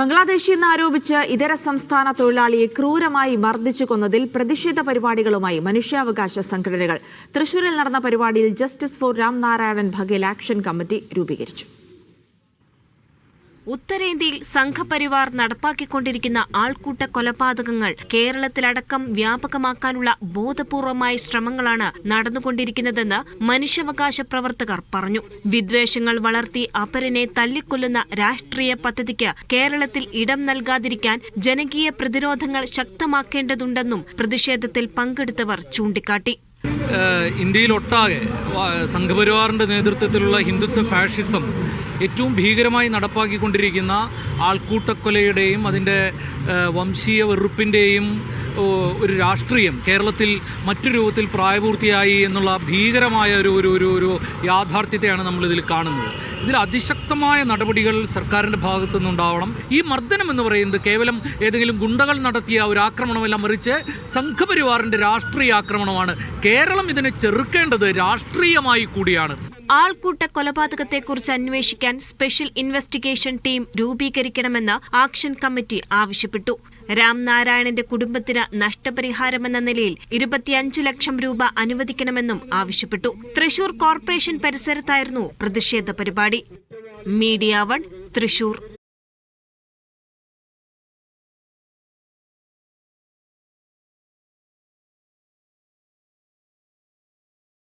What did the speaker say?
ബംഗ്ലാദേശിൽ നിന്ന് ആരോപിച്ച് ഇതര സംസ്ഥാന തൊഴിലാളിയെ ക്രൂരമായി മർദ്ദിച്ചു കൊന്നതിൽ പ്രതിഷേധ പരിപാടികളുമായി മനുഷ്യാവകാശ സംഘടനകൾ. തൃശൂരിൽ നടന്ന പരിപാടിയിൽ justice for Ramnarayanan Baghel action committee രൂപീകരിച്ചു. ഉത്തരേന്ത്യയിൽ സംഘപരിവാർ നടപ്പാക്കിക്കൊണ്ടിരിക്കുന്ന ആൾക്കൂട്ട കൊലപാതകങ്ങൾ കേരളത്തിലടക്കം വ്യാപകമാക്കാനുള്ള ബോധപൂർവമായ ശ്രമങ്ങളാണ് നടന്നുകൊണ്ടിരിക്കുന്നതെന്ന് മനുഷ്യാവകാശ പ്രവർത്തകർ പറഞ്ഞു. വിദ്വേഷങ്ങൾ വളർത്തി അപരനെ തല്ലിക്കൊല്ലുന്ന രാഷ്ട്രീയ പദ്ധതിക്ക് കേരളത്തിൽ ഇടം നൽകാതിരിക്കാൻ ജനകീയ പ്രതിരോധങ്ങൾ ശക്തമാക്കേണ്ടതുണ്ടെന്നും പ്രതിഷേധത്തിൽ പങ്കെടുത്തവർ ചൂണ്ടിക്കാട്ടി. ഇന്ത്യയിലൊട്ടാകെ സംഘപരിവാറിന്റെ നേതൃത്വത്തിലുള്ള ഹിന്ദുത്വ ഫാഷിസം ഏറ്റവും ഭീകരമായി നടപ്പാക്കിക്കൊണ്ടിരിക്കുന്ന ആൾക്കൂട്ടക്കൊലയുടെയും അതിന്റെ വംശീയ വെറുപ്പിന്റെയും ഒരു രാഷ്ട്രീയം കേരളത്തിൽ മറ്റു രൂപത്തിൽ പ്രായപൂർത്തിയായി എന്നുള്ള ഭീകരമായ ഒരു ഒരു ഒരു ഒരു യാഥാർത്ഥ്യത്തെയാണ് നമ്മളിതിൽ കാണുന്നത്. ഇതിൽ അതിശക്തമായ നടപടികൾ സർക്കാരിന്റെ ഭാഗത്തു നിന്നുണ്ടാവണം ഈ മർദ്ദനം എന്ന് പറയുന്നത് കേവലം ഏതെങ്കിലും ഗുണ്ടകൾ നടത്തിയ ഒരു ആക്രമണമെല്ലാം മറിച്ച് സംഘപരിവാറിന്റെ രാഷ്ട്രീയ ആക്രമണമാണ്. കേരളം ഇതിനെ ചെറുക്കേണ്ടത് രാഷ്ട്രീയമായി കൂടിയാണ്. ആൾക്കൂട്ട കൊലപാതകത്തെക്കുറിച്ച് അന്വേഷിക്കാൻ സ്പെഷ്യൽ ഇൻവെസ്റ്റിഗേഷൻ ടീം രൂപീകരിക്കണമെന്ന് ആക്ഷൻ കമ്മിറ്റി ആവശ്യപ്പെട്ടു. രാംനാരായണന്റെ കുടുംബത്തിന് നഷ്ടപരിഹാരമെന്ന നിലയിൽ ഇരുപത്തിയഞ്ചു ലക്ഷം രൂപ അനുവദിക്കണമെന്നും ആവശ്യപ്പെട്ടു. തൃശൂർ കോർപ്പറേഷൻ പരിസരത്തായിരുന്നു പ്രതിഷേധ പരിപാടി. Media one Thrissur.